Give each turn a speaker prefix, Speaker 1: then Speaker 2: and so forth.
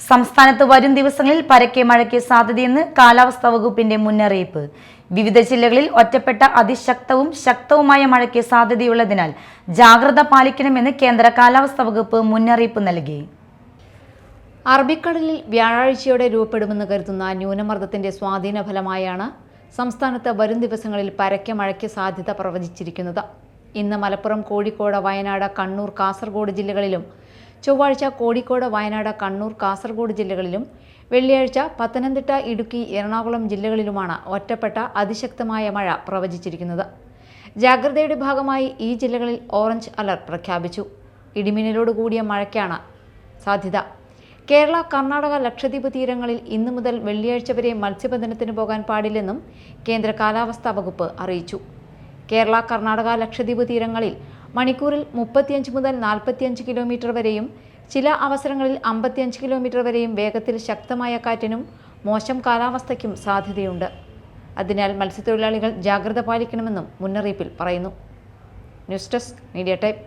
Speaker 1: സംസ്ഥാനത്ത് വരും ദിവസങ്ങളിൽ പരക്കെ മഴയ്ക്ക് സാധ്യതയെന്ന് കാലാവസ്ഥാ വകുപ്പിന്റെ മുന്നറിയിപ്പ്. വിവിധ ജില്ലകളിൽ ഒറ്റപ്പെട്ട അതിശക്തവും ശക്തവുമായ മഴയ്ക്ക് സാധ്യതയുള്ളതിനാൽ ജാഗ്രത പാലിക്കണമെന്ന് കേന്ദ്ര കാലാവസ്ഥാ വകുപ്പ് മുന്നറിയിപ്പ് നൽകി.
Speaker 2: അറബിക്കടലിൽ വ്യാഴാഴ്ചയോടെ രൂപപ്പെടുമെന്ന് കരുതുന്ന ന്യൂനമർദ്ദത്തിന്റെ സ്വാധീന ഫലമായാണ് സംസ്ഥാനത്ത് വരും ദിവസങ്ങളിൽ പരക്കെ മഴയ്ക്ക് സാധ്യത പ്രവചിച്ചിരിക്കുന്നത്. ഇന്ന് മലപ്പുറം കോഴിക്കോട് വയനാട് കണ്ണൂർ കാസർഗോഡ് ജില്ലകളിലും ചൊവ്വാഴ്ച കോഴിക്കോട് വയനാട് കണ്ണൂർ കാസർഗോഡ് ജില്ലകളിലും വെള്ളിയാഴ്ച പത്തനംതിട്ട ഇടുക്കി എറണാകുളം ജില്ലകളിലുമാണ് ഒറ്റപ്പെട്ട അതിശക്തമായ മഴ പ്രവചിച്ചിരിക്കുന്നത്. ജാഗ്രതയുടെ ഭാഗമായി ഈ ജില്ലകളിൽ ഓറഞ്ച് അലർട്ട് പ്രഖ്യാപിച്ചു. ഇടിമിന്നലോട് കൂടിയ മഴയ്ക്കാണ് സാധ്യത. കേരള കർണാടക ലക്ഷദ്വീപ് തീരങ്ങളിൽ ഇന്നു മുതൽ വെള്ളിയാഴ്ച വരെ മത്സ്യബന്ധനത്തിന് പോകാൻ പാടില്ലെന്നും കേന്ദ്ര കാലാവസ്ഥാ വകുപ്പ് അറിയിച്ചു. കേരള കർണാടക ലക്ഷദ്വീപ് തീരങ്ങളിൽ മണിക്കൂറിൽ മുപ്പത്തിയഞ്ച് മുതൽ നാൽപ്പത്തിയഞ്ച് കിലോമീറ്റർ വരെയും ചില അവസരങ്ങളിൽ അമ്പത്തിയഞ്ച് കിലോമീറ്റർ വരെയും വേഗത്തിൽ ശക്തമായ കാറ്റിനും മോശം കാലാവസ്ഥയ്ക്കും സാധ്യതയുണ്ട്. അതിനാൽ മത്സ്യത്തൊഴിലാളികൾ ജാഗ്രത പാലിക്കണമെന്നും മുന്നറിയിപ്പിൽ പറയുന്നു. News desk media type